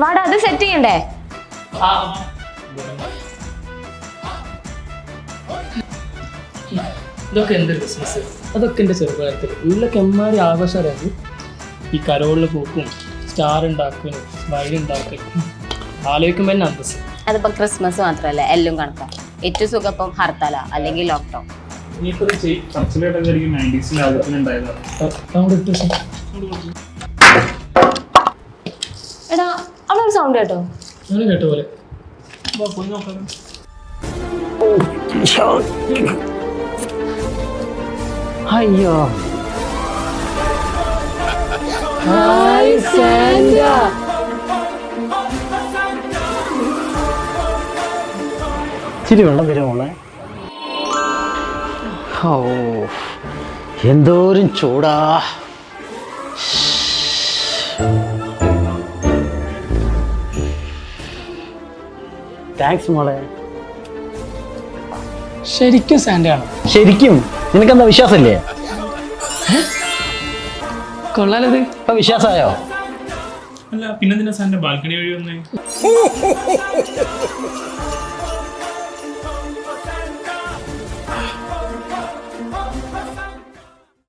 വാടാ അത് സെറ്റ് ചെയ്യണ്ടേ? ഇതൊക്കെ എന്ത് ബിസിനസ് അതൊക്കെ എന്റെ ചെറുപ്പകാലത്തിൽ ഉള്ളൊക്കെ എമ്മാരി ആഘോഷമായിരുന്നു. ഈ കരോളിൽ പൂക്കും സ്റ്റാർ ഉണ്ടാക്കലും വയൽ ഉണ്ടാക്കലും. ആലോചിക്കുമ്പോൾ തന്നെ അന്തസ് അതിപ്പോ ക്രിസ്മസ് മാത്രമല്ല എല്ലാം കണക്കാം. ഏറ്റവും സുഖം ഇപ്പം ഹർത്താല അല്ലെങ്കിൽ ലോക്ക്ഡൌൺ ഇനിയിപ്പോ ഉണ്ടായതാണ് ആയിരിക്കും 90s ൽ ഒരു സൗണ്ട് കേട്ടോ. കേട്ട പോലെ. വാ, പോയി നോക്കാം. അയ്യോ. Hi Santa. ഇച്ചിരി വെള്ളം തരുമോളെ മോളെ? ഓ എന്തോരം ചൂടാ. താങ്ക്സ് മോളെ. ശരിക്കും സാന്റ ആണ്? ശരിക്കും? നിനക്കെന്താ വിശ്വാസമില്ലേ? കൊള്ളാലത്. ഇപ്പൊ വിശ്വാസമായോ? അല്ല പിന്നെ സാറിന്റെ ബാൽക്കണി വഴി വന്നേ.